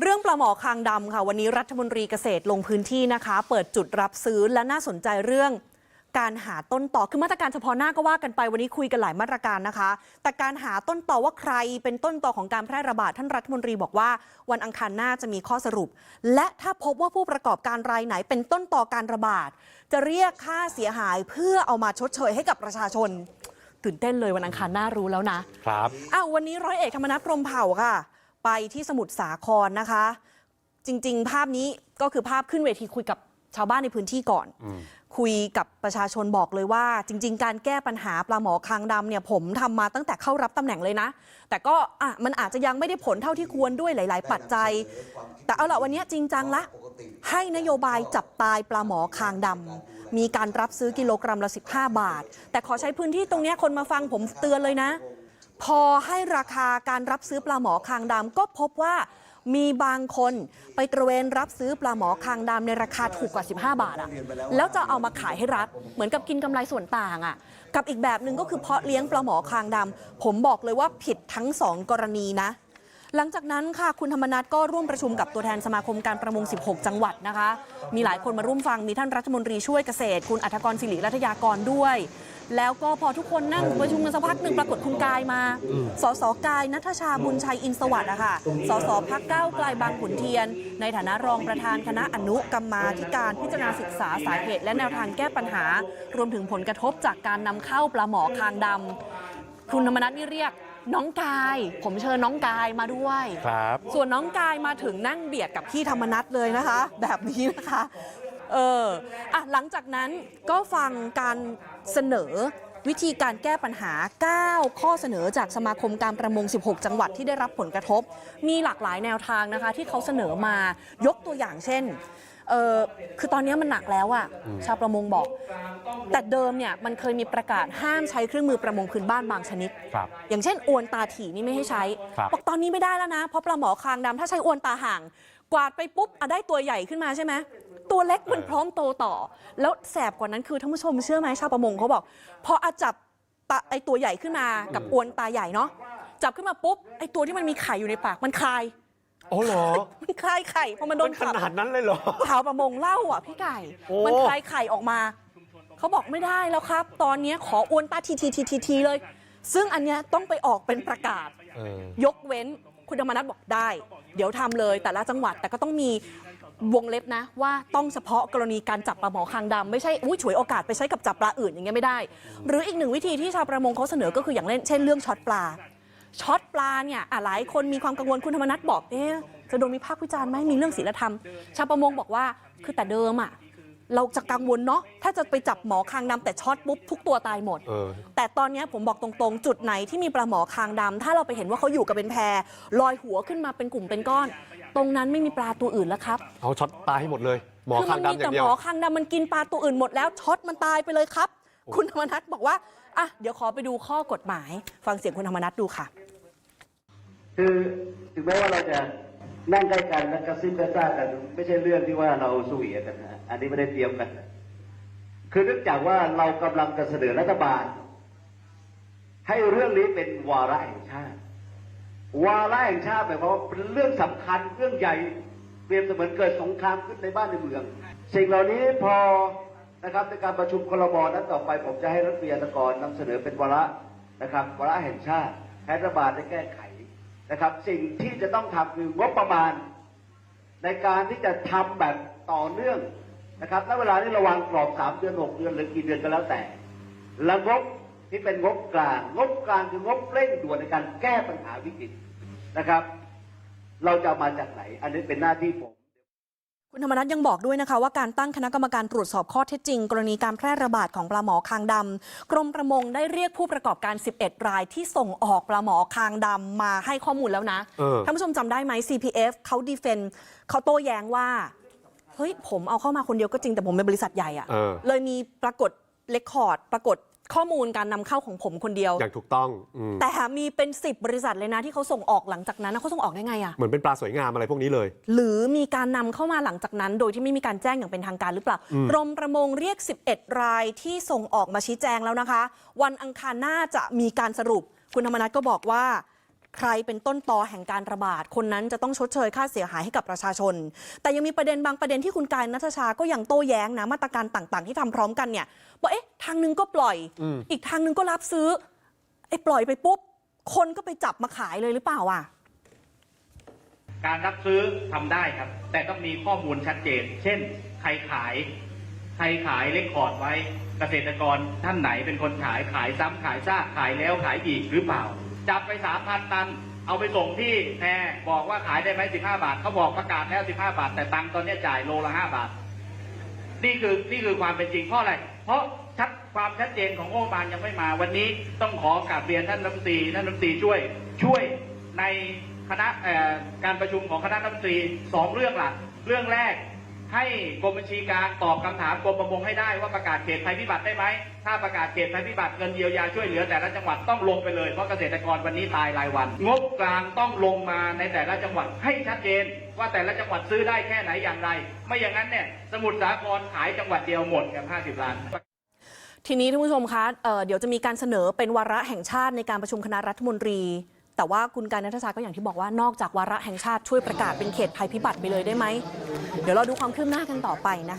เรื่องปลาหมอคางดำค่ะ วันนี้รัฐมนตรีเกษตรลงพื้นที่นะคะ เปิดจุดรับซื้อและน่าสนใจเรื่องการหาต้นต่อคือมาตรการเฉพาะหน้าก็ว่ากันไปวันนี้คุยกันหลายมาตรการนะคะ แต่การหาต้นต่อว่าใครเป็นต้นต่อของการแพร่ระบาดท่านรัฐมนตรีบอกว่า วันอังคารหน้าจะมีข้อสรุป และถ้าพบว่าผู้ประกอบการรายไหนเป็นต้นต่อการระบาด จะเรียกค่าเสียหายเพื่อเอามาชดเชยให้กับประชาชน ตื่นเต้นเลยวันอังคารหน้ารู้แล้วนะครับอ้าววันนี้ร้อยเอกธรรมนัฐพรหมเผ่าค่ะ ไปที่สมุทรสาครนะคะ จริง ๆ ภาพนี้ก็คือภาพขึ้นเวทีคุยกับชาวบ้านในพื้นที่ก่อน คุยกับประชาชนบอกเลยว่า จริง ๆ การแก้ปัญหาปลาหมอคางดำเนี่ยผมทำมาตั้งแต่เข้ารับตำแหน่งเลยนะ แต่ก็อะมันอาจจะยังไม่ได้ผลเท่าที่ควรด้วยหลาย ๆ ปัจจัย แต่เอาละวันนี้จริงจังละ ให้นโยบายจับตายปลาหมอคางดำมีการรับซื้อกิโลกรัมละ 15 บาท แต่ขอใช้พื้นที่ตรงนี้คนมาฟังผมเตือนเลยนะ พอให้ราคาการรับซื้อปลาหมอคางดำก็พบว่ามีบางคนไปตระเวนรับซื้อปลาหมอคางดำในราคาถูกกว่า 15 บาทอะแล้วจะเอามาขายให้รัฐ เหมือนกับกินกำไรส่วนต่างอะกับอีกแบบหนึ่งก็คือเพาะเลี้ยงปลาหมอคางดำผมบอกเลยว่าผิดทั้งสองกรณีนะ หลังจากนั้นค่ะคุณธรรมนัฐก็ร่วมประชุมกับตัวแทนสมาคมการประมง 16 จังหวัดนะคะ มีหลายคนมาร่วมฟังมีท่านรัฐมนตรีช่วยเกษตร คุณอัธกรศิริรัตยากรด้วย แล้วก็พอทุกคนนั่งประชุมกันสักพักหนึ่งปรากฏคุณกายมา สสกายนัทชาบุญชัยอินทร์สวัสดิ์อะค่ะ สสพักเก้าวไกลบางขุนเทียน ในฐานะรองประธานคณะอนุกรรมาธิการพิจารณาศึกษาสาเหตุ และแนวทางแก้ปัญหา รวมถึงผลกระทบจากการนำเข้าปลาหมอคางดำคุณธรรมนัฐนี่เรียกน้องกาย ผมเชิญน้องกายมาด้วย ครับ ส่วนน้องกายมาถึงนั่งเบียดกับพี่ธรรมนัฐเลยนะคะ แบบนี้นะคะ เอออะหลังจากนั้นก็ฟังการเสนอวิธีการแก้ปัญหา 9 ข้อเสนอจากสมาคมการประมง 16 จังหวัดที่ได้รับผลกระทบ มีหลากหลายแนวทางนะคะ ที่เขาเสนอมายกตัวอย่างเช่นเออคือตอนนี้มันหนักแล้วอะชาวประมงบอก แต่เดิมเนี่ยมันเคยมีประกาศห้ามใช้เครื่องมือประมงพื้นบ้านบางชนิดครับอย่างเช่น อวนตาถี่นี่ไม่ให้ใช้ครับบอกตอนนี้ไม่ได้แล้วนะ เพราะปลาหมอคางดำถ้าใช้อวนตาห่าง กวาดไปปุ๊บอะได้ตัวใหญ่ขึ้นมาใช่ไหม ตัวเล็กมันพร้อมโตต่อ แล้วแสบกว่านั้นคือท่านผู้ชมเชื่อไหมชาวประมงเขาบอกพออาจับตาไอตัวใหญ่ขึ้นมากับอวนตาใหญ่เนาะจับขึ้นมาปุ๊บไอตัวที่มันมีไข่อยู่ในปากมันคลายโอ้เหรอ มันคลายไข่พอมันโดมันนขจับ นาดนั้นเลยเหรอ ชาวประมงเล่าอะพี่ไก่ โอ้ มันคลายไข่ออกมา เขาบอกไม่ได้แล้วครับ ตอนนี้ขออวนตาทีทีทีทีทีเลย ซึ่งอันเนี้ยต้องไปออกเป็นประกาศ เออยกเว้นคุณธรรมนัฐบอกได้ เดี๋ยวทำเลยแต่ละจังหวัดแต่ก็ต้องมี วงเล็บนะว่าต้องเฉพาะกรณีการจับปลาหมอคางดำไม่ใช่อุ้ยฉวยโอกาสไปใช้กับจับปลาอื่นอย่างเงี้ยไม่ได้ หรืออีกหนึ่งวิธีที่ชาวประมงเขาเสนอก็คืออย่างเล่นเช่นเรื่องช็อตปลาช็อตปลาเนี่ยอะหลายคนมีความกังวลคุณธรรมนัฐบอกเอ๊ะจะโดนมีภาควิจารณ์ไหมมีเรื่องศีลธรรม ชาวประมงบอกว่าคือแต่เดิมอะเราจะกังวลเนาะถ้าจะไปจับหมอคางดำแต่ช็อตปุ๊บทุกตัวตายหมดเออแต่ตอนเนี้ยผมบอกตรงๆ จุดไหนที่มีปลาหมอคางดำถ้าเราไปเห็นว่าเขาอยู่กับเป็นแพรลอยหัวขึ้นมาเป็นกลุ่มเป็นก้อน ตรงนั้นไม่มีปลาตัวอื่นแล้วครับเอาช็อตตายให้หมดเลยหมอคืคางมีดำอแต่ย่างเดีหยมว อคางดำมันกินปลาตัวอื่นหมดแล้วช็อตมันตายไปเลยครับโอ้คุณธรรมนัฐบอกว่าอะเดี๋ยวขอไปดูข้อกฎหมาย ฟังเสียงคุณธรรมนัฐดูค่ะ คือถึงแม้ว่าเราจะนั่งใกล้กันและกระซิบกระซาบกัน ไม่ใช่เรื่องที่ว่าเราสุยกันนะอันนี้ไม่ได้เตรียมกัน คือเนื่องจากว่าเรากำลังจะเสนอรัฐบาล ให้เรื่องนี้เป็นวาระแห่งชาติ วาระแห่งชาติหมายความว่าเป็นเรื่องสำคัญเรื่องใหญ่เปรียบเสมือนเกิดสงครามขึ้นในบ้านในเมือง สิ่งเหล่านี้พอนะครับในการประชุมคลมนั้นต่อไป ผมจะให้รัฐวิทยากรนำเสนอเป็นวาระนะครับวาระแห่งชาติให้รัฐบาลได้แก้ไขนะครับ สิ่งที่จะต้องทำคืองบประมาณ ในการที่จะทำแบบต่อเนื่องนะครับณเวลานี้ระวังกรอบสามเดือนหกเดือนหรือกี่เดือนก็แล้วแต่และงบ ที่เป็นงบกลาง งบกลางคืองบเร่งด่วนในการแก้ปัญหาวิกฤตนะครับ เราจะเอามาจากไหน อันนี้เป็นหน้าที่ผมคุณธรรมนัฐยังบอกด้วยนะคะว่าการตั้งคณะกรรมการตรวจสอบข้อเท็จจริง กรณีการแพร่ระบาดของปลาหมอคางดำกรมประมงได้เรียกผู้ประกอบการ 11 รายที่ส่งออกปลาหมอคางดำมาให้ข้อมูลแล้วนะเออท่านผู้ชมจำได้ไหม CPF เขาดีเฟนเขาโต้แย้งว่า เฮ้ย ผมเอาเข้ามาคนเดียวก็จริงแต่ผมเป็นบริษัทใหญ่อะเออเลยมีปรากฏเลคคอร์ดปรากฏ ข้อมูลการนำเข้าของผมคนเดียว อย่างถูกต้องอืมแต่มีเป็น 10 บริษัทเลยนะที่เขาส่งออกหลังจากนั้นนะเขาส่งออกได้ไงอะเหมือนเป็นปลาสวยงามอะไรพวกนี้เลย หรือมีการนำเข้ามาหลังจากนั้น โดยที่ไม่มีการแจ้งอย่างเป็นทางการหรือเปล่าอืมกรมประมงเรียก 11 รายที่ส่งออกมาชี้แจงแล้วนะคะ วันอังคารหน้าจะมีการสรุป คุณธรรมนัฐก็บอกว่า ใครเป็นต้นตอแห่งการระบาด คนนั้นจะต้องชดเชยค่าเสียหายให้กับประชาชน แต่ยังมีประเด็นบางประเด็นที่คุณกายนัทชาก็ยังโต้แย้งนะมาตรการต่างๆ ที่ทำพร้อมกันเนี่ยว่าเอ๊ะทางหนึงก็ปล่อยอืมอีกทางหนึงก็รับซื้อไอ้ปล่อยไปปุ๊บคนก็ไปจับมาขายเลยหรือเปล่าอะการรับซื้อทำได้ครับ แต่ต้องมีข้อมูลชัดเจน เช่น ใครขาย ใครขายเลคคอร์ดไว้ เกษตรกรท่านไหนเป็นคนขายขายซ้ำขายซากขายแล้วขายอีกหรือเปล่า จับไปสามพันตัน เอาไปส่งที่แพรบอกว่าขายได้ไหมสิบห้าบาทเขาบอกประกาศแล้วสิบห้าบาท แต่ตังตอนนี้จ่ายโลละห้าบาท นี่คือนี่คือความเป็นจริงเพราะอะไร เพราะชัดความชัดเจนของงบประมาณยังไม่มา วันนี้ต้องขอกราบเรียนท่านรัฐมนตรีท่านรัฐมนตรีช่วยช่วยในคณะการประชุมของคณะรัฐมนตรีสองเรื่องหลักเรื่องแรก ให้กรมบัญชีกลารตอบคำถามกรมประมงให้ได้ว่าประกาศเขตภัยพิบัติได้ไหม ถ้าประกาศเขตภัยพิบัติเงินเยียวยาช่วยเหลือแต่ละจังหวัดต้องลงไปเลย เพราะเกษตรกรวันนี้ตายรายวัน งบกลางต้องลงมาในแต่ละจังหวัดให้ชัดเจน ว่าแต่ละจังหวัดซื้อได้แค่ไหนอย่างไร ไม่อย่างนั้นเนี่ยสมุทรสาครขายจังหวัดเดียวหมดกับ 50 ล้านทีนี้ท่านผู้ชมคะเเดี๋ยวจะมีการเสนอเป็นวาระแห่งชาติในการประชุมคณะรัฐมนตรี แต่ว่าคุณกายนัทชาก็อย่างที่บอกว่านอกจากวาระแห่งชาติช่วยประกาศเป็นเขตภัยพิบัติไปเลยได้ไหม เดี๋ยวเราดูความคืบหน้ากันต่อไปนะคะ